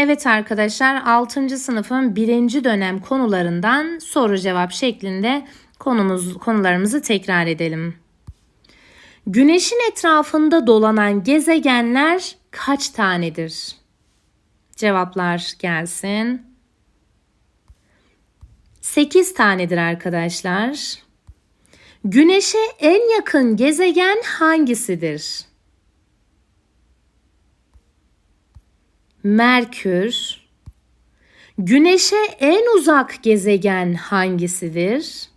Evet arkadaşlar 6. sınıfın 1. dönem konularından soru cevap şeklinde konumuz konularımızı tekrar edelim. Güneşin etrafında dolanan gezegenler kaç tanedir? Cevaplar gelsin. 8 tanedir arkadaşlar. Güneşe en yakın gezegen hangisidir? Merkür. Güneşe en uzak gezegen hangisidir?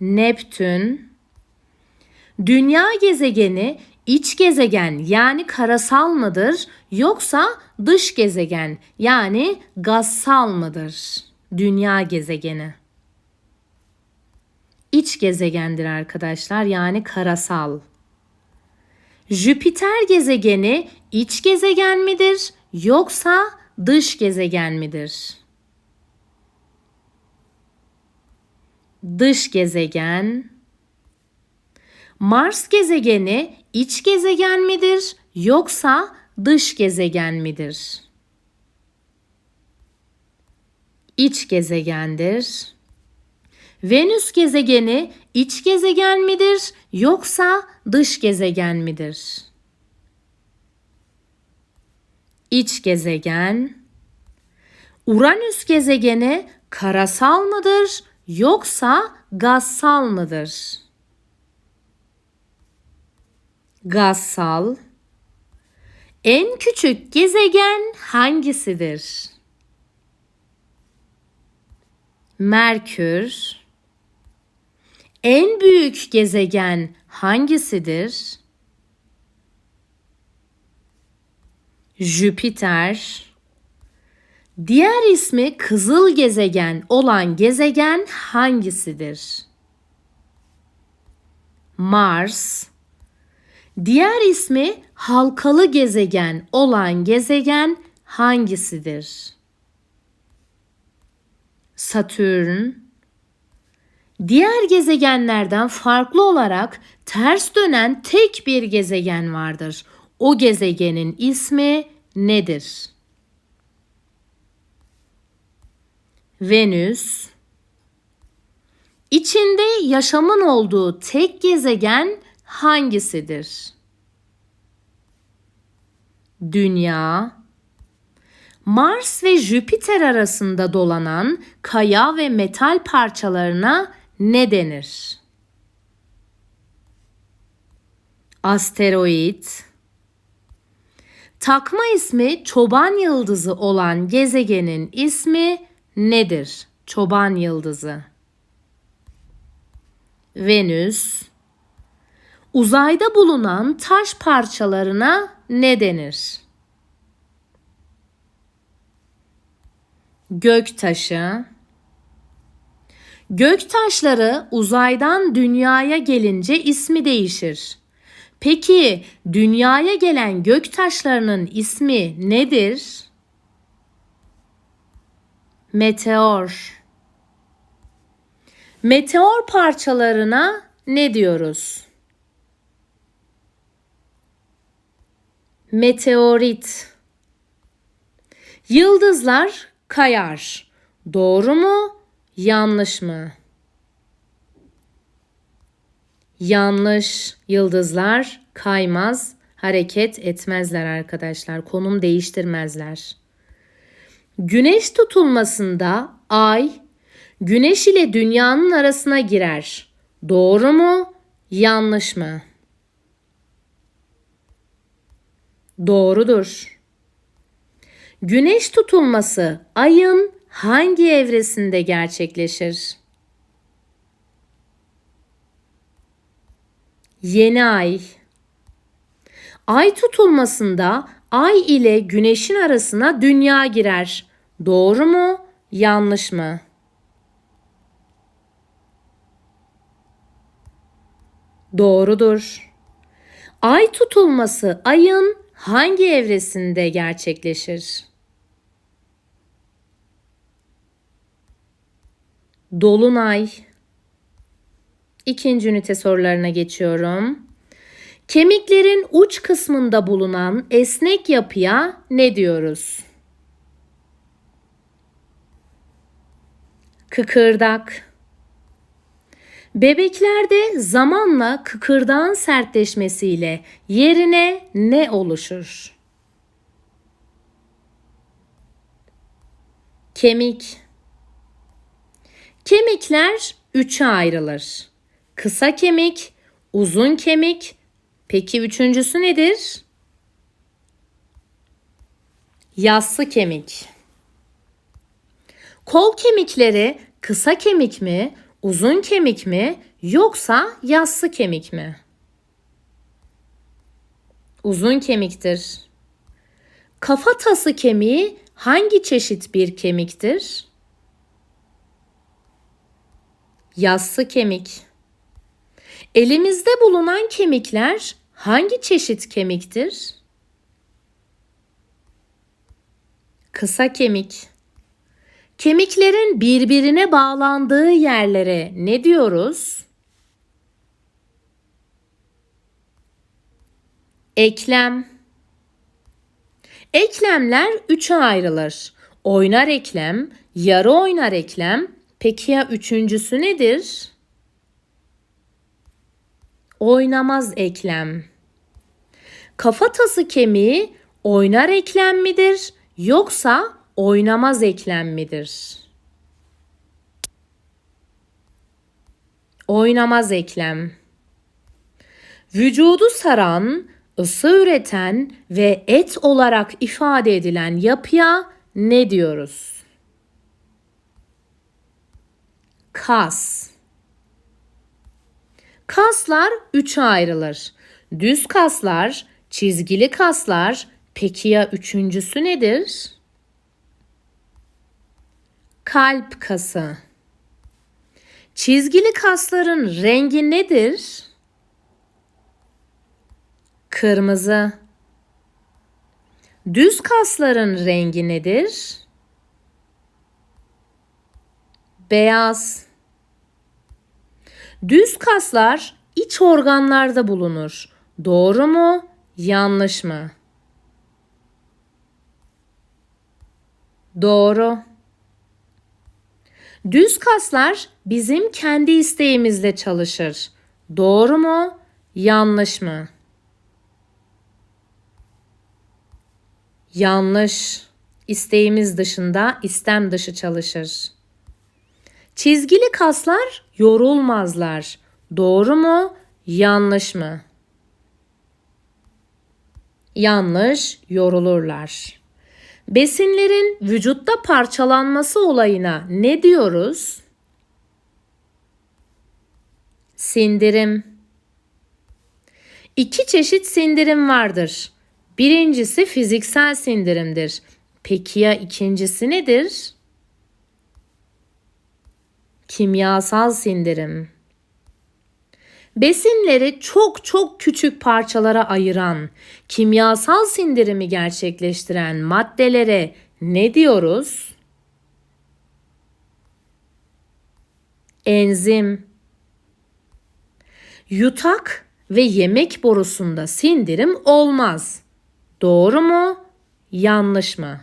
Neptün. Dünya gezegeni iç gezegen yani karasal mıdır yoksa dış gezegen yani gazsal mıdır? Dünya gezegeni. İç gezegendir arkadaşlar yani karasal. Jüpiter gezegeni iç gezegen midir yoksa dış gezegen midir? Dış gezegen. Mars gezegeni iç gezegen midir yoksa dış gezegen midir? İç gezegendir. Venüs gezegeni iç gezegen midir yoksa dış gezegen midir? İç gezegen. Uranüs gezegeni karasal mıdır yoksa gazsal mıdır? Gazsal. En küçük gezegen hangisidir? Merkür. En büyük gezegen hangisidir? Jüpiter. Diğer ismi kızıl gezegen olan gezegen hangisidir? Mars. Diğer ismi halkalı gezegen olan gezegen hangisidir? Satürn. Diğer gezegenlerden farklı olarak ters dönen tek bir gezegen vardır. O gezegenin ismi nedir? Venüs. İçinde yaşamın olduğu tek gezegen hangisidir? Dünya. Mars ve Jüpiter arasında dolanan kaya ve metal parçalarına denir? Asteroid. Takma ismi çoban yıldızı olan gezegenin ismi nedir? Çoban yıldızı. Venüs. Uzayda bulunan taş parçalarına ne denir? Gök taşı. Gök taşları uzaydan dünyaya gelince ismi değişir. Peki dünyaya gelen gök taşlarının ismi nedir? Meteor. Meteor parçalarına ne diyoruz? Meteorit. Yıldızlar kayar. Doğru mu? Yanlış mı? Yanlış. Yıldızlar kaymaz, hareket etmezler arkadaşlar. Konum değiştirmezler. Güneş tutulmasında ay güneş ile dünyanın arasına girer. Doğru mu? Yanlış mı? Doğrudur. Güneş tutulması ayın hangi evresinde gerçekleşir? Yeni ay. Ay tutulmasında ay ile güneşin arasına dünya girer. Doğru mu? Yanlış mı? Doğrudur. Ay tutulması ayın hangi evresinde gerçekleşir? Dolunay. İkinci ünite sorularına geçiyorum. Kemiklerin uç kısmında bulunan esnek yapıya ne diyoruz? Kıkırdak. Bebeklerde zamanla kıkırdağın sertleşmesiyle yerine ne oluşur? Kemik. Kemikler üçe ayrılır. Kısa kemik, uzun kemik. Peki üçüncüsü nedir? Yassı kemik. Kol kemikleri kısa kemik mi, uzun kemik mi yoksa yassı kemik mi? Uzun kemiktir. Kafatası kemiği hangi çeşit bir kemiktir? Yassı kemik. Elimizde bulunan kemikler hangi çeşit kemiktir? Kısa kemik. Kemiklerin birbirine bağlandığı yerlere ne diyoruz? Eklem. Eklemler üçe ayrılır. Oynar eklem, yarı oynar eklem. Peki ya üçüncüsü nedir? Oynamaz eklem. Kafatası kemiği oynar eklem midir yoksa oynamaz eklem midir? Oynamaz eklem. Vücudu saran, ısı üreten ve et olarak ifade edilen yapıya ne diyoruz? Kas. Kaslar üçe ayrılır. Düz kaslar, çizgili kaslar. Peki ya üçüncüsü nedir? Kalp kası. Çizgili kasların rengi nedir? Kırmızı. Düz kasların rengi nedir? Beyaz. Düz kaslar iç organlarda bulunur. Doğru mu? Yanlış mı? Doğru. Düz kaslar bizim kendi isteğimizle çalışır. Doğru mu? Yanlış mı? Yanlış. İsteğimiz dışında, istem dışı çalışır. Çizgili kaslar yorulmazlar. Doğru mu? Yanlış mı? Yanlış, yorulurlar. Besinlerin vücutta parçalanması olayına ne diyoruz? Sindirim. İki çeşit sindirim vardır. Birincisi fiziksel sindirimdir. Peki ya ikincisi nedir? Kimyasal sindirim. Besinleri çok çok küçük parçalara ayıran, kimyasal sindirimi gerçekleştiren maddelere ne diyoruz? Enzim. Yutak ve yemek borusunda sindirim olmaz. Doğru mu? Yanlış mı?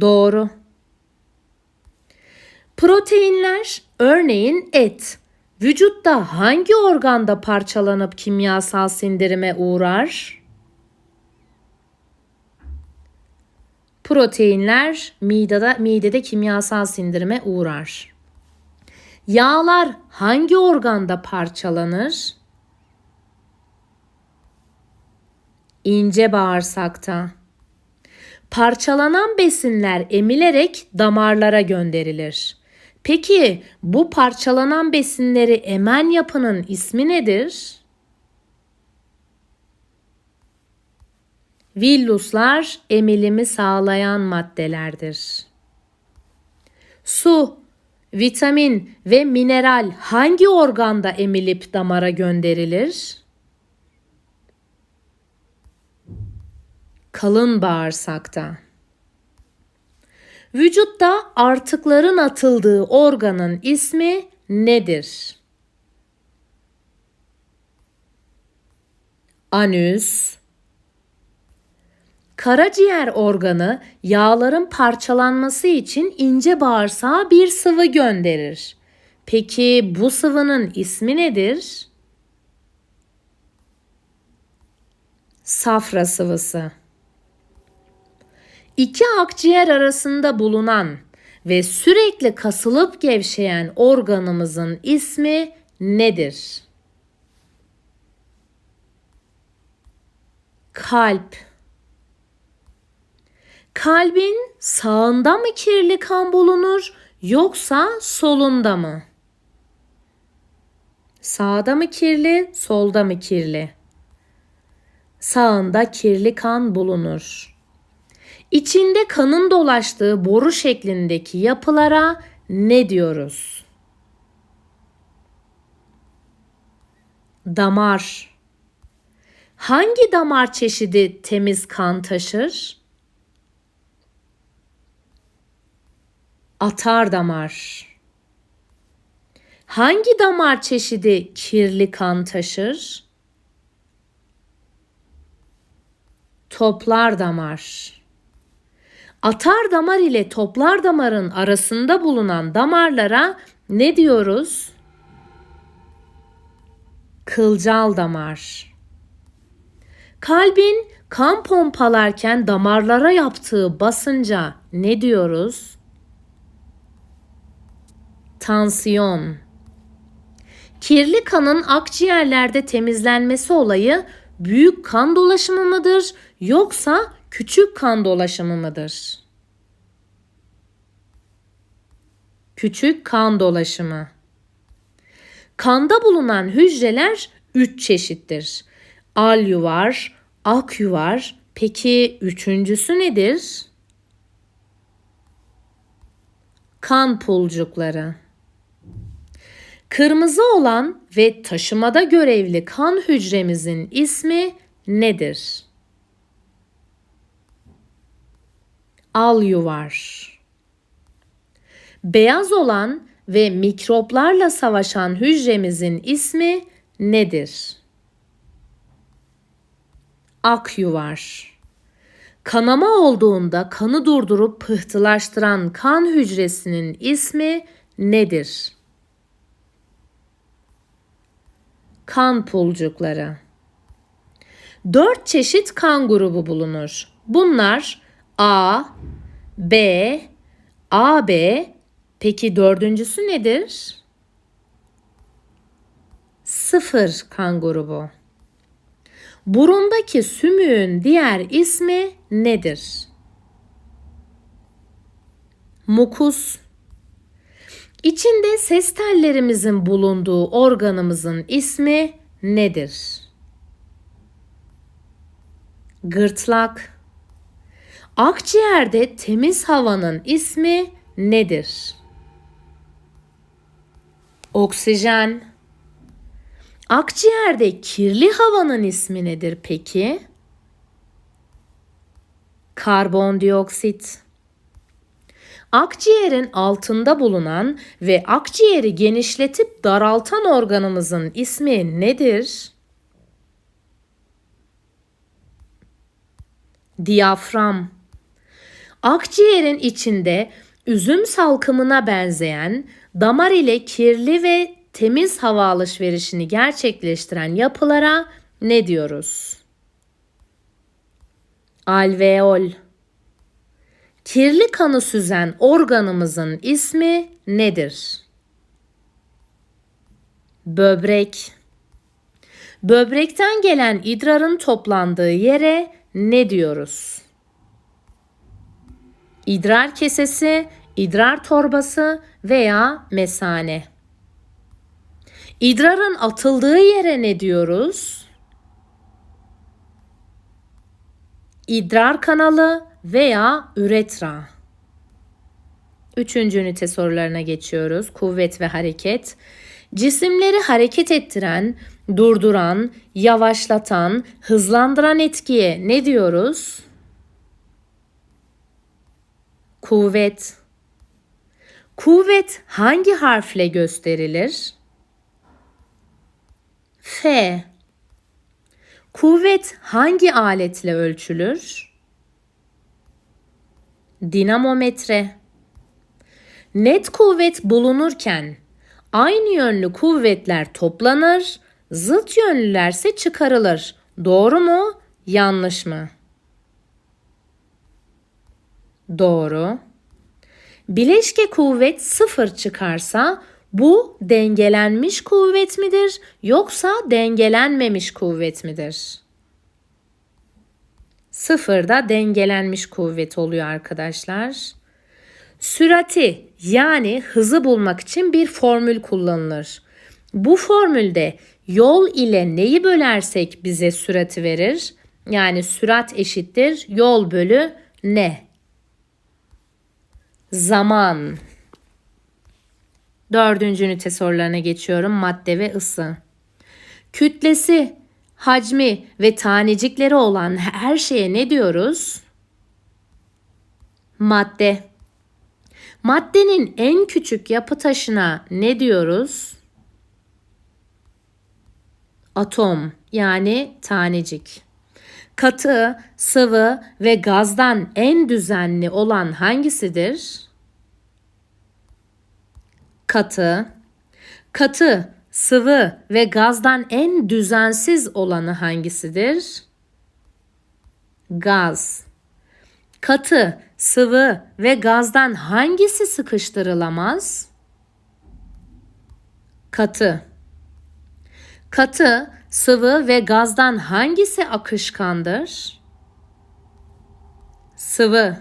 Doğru. Proteinler, örneğin et, vücutta hangi organda parçalanıp kimyasal sindirime uğrar? Proteinler midede, midede kimyasal sindirime uğrar. Yağlar hangi organda parçalanır? İnce bağırsakta. Parçalanan besinler emilerek damarlara gönderilir. Peki bu parçalanan besinleri emen yapının ismi nedir? Villuslar emilimi sağlayan maddelerdir. Su, vitamin ve mineral hangi organda emilip damara gönderilir? Kalın bağırsakta. Vücutta artıkların atıldığı organın ismi nedir? anüs. Karaciğer organı yağların parçalanması için ince bağırsağa bir sıvı gönderir. Peki bu sıvının ismi nedir? Safra sıvısı. İki akciğer arasında bulunan ve sürekli kasılıp gevşeyen organımızın ismi nedir? Kalp. Kalbin sağında mı kirli kan bulunur yoksa solunda mı? Sağda mı kirli, solda mı kirli? Sağında kirli kan bulunur. İçinde kanın dolaştığı boru şeklindeki yapılara ne diyoruz? Damar. Hangi damar çeşidi temiz kan taşır? Atar damar. Hangi damar çeşidi kirli kan taşır? Toplar damar. Atar damar ile toplar damarın arasında bulunan damarlara ne diyoruz? Kılcal damar. Kalbin kan pompalarken damarlara yaptığı basınca ne diyoruz? Tansiyon. Kirli kanın akciğerlerde temizlenmesi olayı büyük kan dolaşımı mıdır yoksa küçük kan dolaşımı mıdır? Küçük kan dolaşımı. Kanda bulunan hücreler üç çeşittir. Al yuvar, ak yuvar. Peki üçüncüsü nedir? Kan pulcukları. Kırmızı olan ve taşımada görevli kan hücremizin ismi nedir? Al yuvar. Beyaz olan ve mikroplarla savaşan hücremizin ismi nedir? Ak yuvar. Kanama olduğunda kanı durdurup pıhtılaştıran kan hücresinin ismi nedir? Kan pulcukları. Dört çeşit kan grubu bulunur. Bunlar A, B, AB. Peki dördüncüsü nedir? Sıfır kan grubu. Burundaki sümüğün diğer ismi nedir? Mukus. İçinde ses tellerimizin bulunduğu organımızın ismi nedir? Gırtlak. Akciğerde temiz havanın ismi nedir? Oksijen. Akciğerde kirli havanın ismi nedir peki? Karbondioksit. Akciğerin altında bulunan ve akciğeri genişletip daraltan organımızın ismi nedir? Diyafram. Akciğerin içinde üzüm salkımına benzeyen damar ile kirli ve temiz hava alışverişini gerçekleştiren yapılara ne diyoruz? Alveol. Kirli kanı süzen organımızın ismi nedir? Böbrek. Böbrekten gelen idrarın toplandığı yere ne diyoruz? İdrar kesesi, idrar torbası veya mesane. İdrarın atıldığı yere ne diyoruz? İdrar kanalı veya üretra. Üçüncü ünite sorularına geçiyoruz. Kuvvet ve hareket. Cisimleri hareket ettiren, durduran, yavaşlatan, hızlandıran etkiye ne diyoruz? Kuvvet. Kuvvet hangi harfle gösterilir? F. Kuvvet hangi aletle ölçülür? Dinamometre. Net kuvvet bulunurken aynı yönlü kuvvetler toplanır, zıt yönlülerse çıkarılır. Doğru mu? Yanlış mı? Doğru. Bileşke kuvvet sıfır çıkarsa bu dengelenmiş kuvvet midir yoksa dengelenmemiş kuvvet midir? Sıfırda dengelenmiş kuvvet oluyor arkadaşlar. Sürati yani hızı bulmak için bir formül kullanılır. Bu formülde yol ile neyi bölersek bize sürati verir? Yani sürat eşittir yol bölü ne? Zaman. Dördüncü ünite sorularına geçiyorum. Madde ve ısı. Kütlesi, hacmi ve tanecikleri olan her şeye ne diyoruz? Madde. Maddenin en küçük yapı taşına ne diyoruz? Atom yani tanecik. Katı, sıvı ve gazdan en düzenli olan hangisidir? Katı. Katı, sıvı ve gazdan en düzensiz olanı hangisidir? Gaz. Katı, sıvı ve gazdan hangisi sıkıştırılamaz? Katı. Katı, sıvı ve gazdan hangisi akışkandır? Sıvı.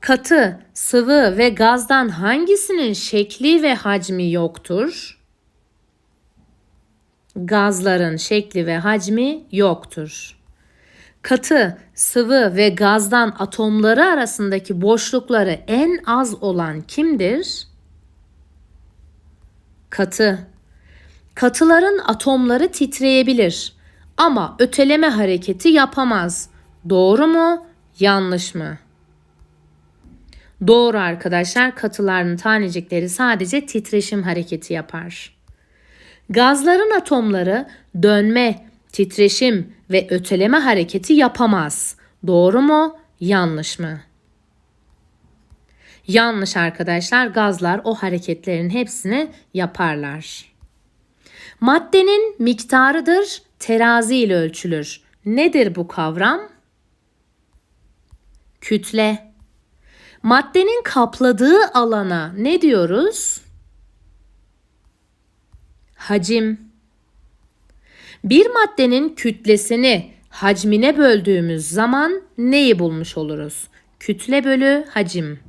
Katı, sıvı ve gazdan hangisinin şekli ve hacmi yoktur? Gazların şekli ve hacmi yoktur. Katı, sıvı ve gazdan atomları arasındaki boşlukları en az olan kimdir? Katı. Katıların atomları titreyebilir ama öteleme hareketi yapamaz. Doğru mu? Yanlış mı? Doğru arkadaşlar. Katıların tanecikleri sadece titreşim hareketi yapar. Gazların atomları dönme, titreşim ve öteleme hareketi yapamaz. Doğru mu? Yanlış mı? Yanlış arkadaşlar. Gazlar o hareketlerin hepsini yaparlar. Maddenin miktarıdır, terazi ile ölçülür. Nedir bu kavram? Kütle. Maddenin kapladığı alana ne diyoruz? Hacim. Bir maddenin kütlesini hacmine böldüğümüz zaman neyi bulmuş oluruz? Kütle bölü hacim.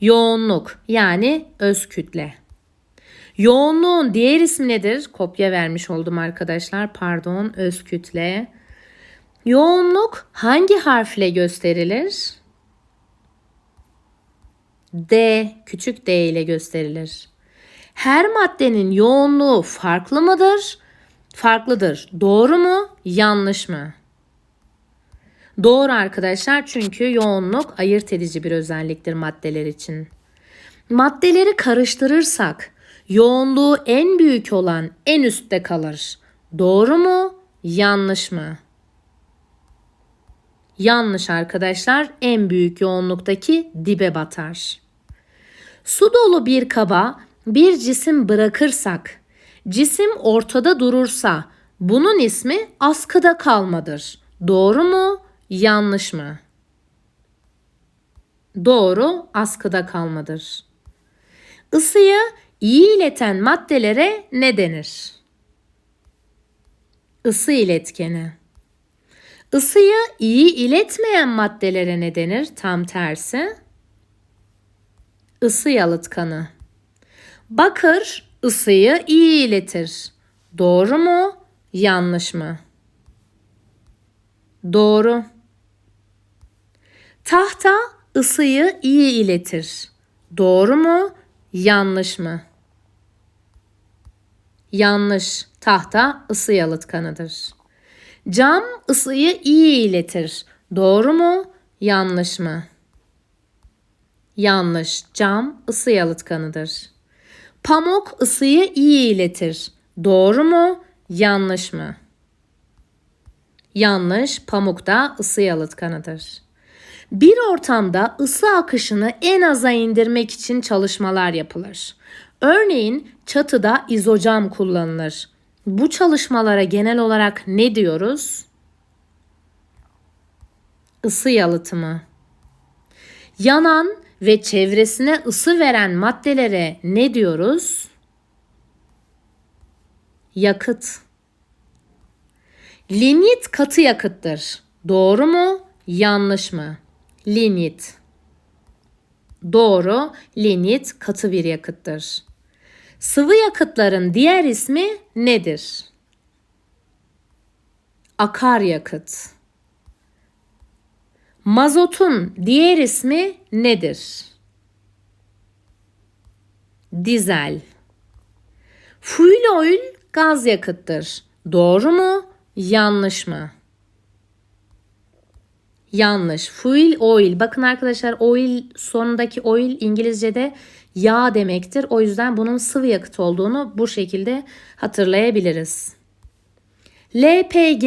Yoğunluk yani öz kütle. Yoğunluğun diğer ismi nedir? Kopya vermiş oldum arkadaşlar. Pardon, öz kütle. Yoğunluk hangi harfle gösterilir? D, küçük d ile gösterilir. Her maddenin yoğunluğu farklı mıdır? Farklıdır. Doğru mu? Yanlış mı? Doğru arkadaşlar çünkü yoğunluk ayırt edici bir özelliktir maddeler için. Maddeleri karıştırırsak yoğunluğu en büyük olan en üstte kalır. Doğru mu? Yanlış mı? Yanlış arkadaşlar. En büyük yoğunluktaki dibe batar. Su dolu bir kaba bir cisim bırakırsak, cisim ortada durursa bunun ismi askıda kalmadır. Doğru mu? Yanlış mı? Doğru, askıda kalmadır. Isıyı iyi ileten maddelere ne denir? Isı iletkeni. Isıyı iyi iletmeyen maddelere ne denir? Tam tersi. Isı yalıtkanı. Bakır ısıyı iyi iletir. Doğru mu? Yanlış mı? Doğru. Tahta ısıyı iyi iletir. Doğru mu? Yanlış mı? Yanlış. Tahta ısı yalıtkanıdır. Cam ısıyı iyi iletir. Doğru mu? Yanlış mı? Yanlış. Cam ısı yalıtkanıdır. Pamuk ısıyı iyi iletir. Doğru mu? Yanlış mı? Yanlış. Pamukta ısı yalıtkanıdır. Bir ortamda ısı akışını en aza indirmek için çalışmalar yapılır. Örneğin çatıda izocam kullanılır. Bu çalışmalara genel olarak ne diyoruz? Isı yalıtımı. Yanan ve çevresine ısı veren maddelere ne diyoruz? Yakıt. Linyit katı yakıttır. Doğru mu? Yanlış mı? Linyit. Doğru. Linyit katı bir yakıttır. Sıvı yakıtların diğer ismi nedir? Akaryakıt. Mazotun diğer ismi nedir? Dizel. Fuel oil gaz yakıttır. Doğru mu? Yanlış mı? Yanlış. Fuel oil. Bakın arkadaşlar oil sonundaki oil İngilizce'de yağ demektir. O yüzden bunun sıvı yakıt olduğunu bu şekilde hatırlayabiliriz. LPG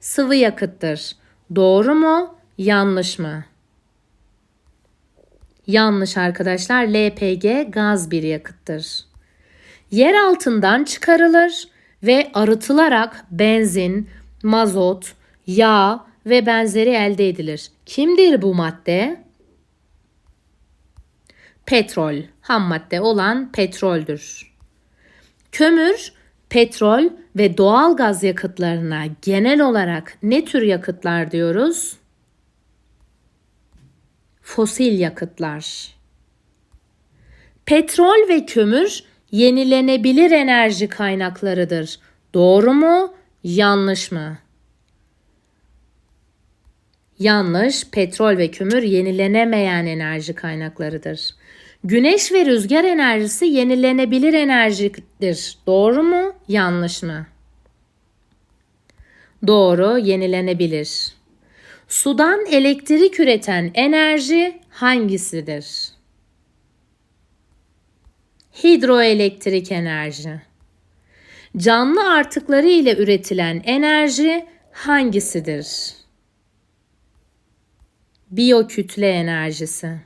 sıvı yakıttır. Doğru mu? Yanlış mı? Yanlış arkadaşlar. LPG gaz bir yakıttır. Yer altından çıkarılır ve arıtılarak benzin, mazot, yağ ve benzeri elde edilir. Kimdir bu madde? Petrol, ham madde olan petroldür. Kömür, petrol ve doğal gaz yakıtlarına genel olarak ne tür yakıtlar diyoruz? Fosil yakıtlar. Petrol ve kömür yenilenebilir enerji kaynaklarıdır. Doğru mu? Yanlış mı? Yanlış. Petrol ve kömür yenilenemeyen enerji kaynaklarıdır. Güneş ve rüzgar enerjisi yenilenebilir enerjidir. Doğru mu? Yanlış mı? Doğru, yenilenebilir. Sudan elektrik üreten enerji hangisidir? Hidroelektrik enerji. Canlı artıkları ile üretilen enerji hangisidir? Biyokütle enerjisi.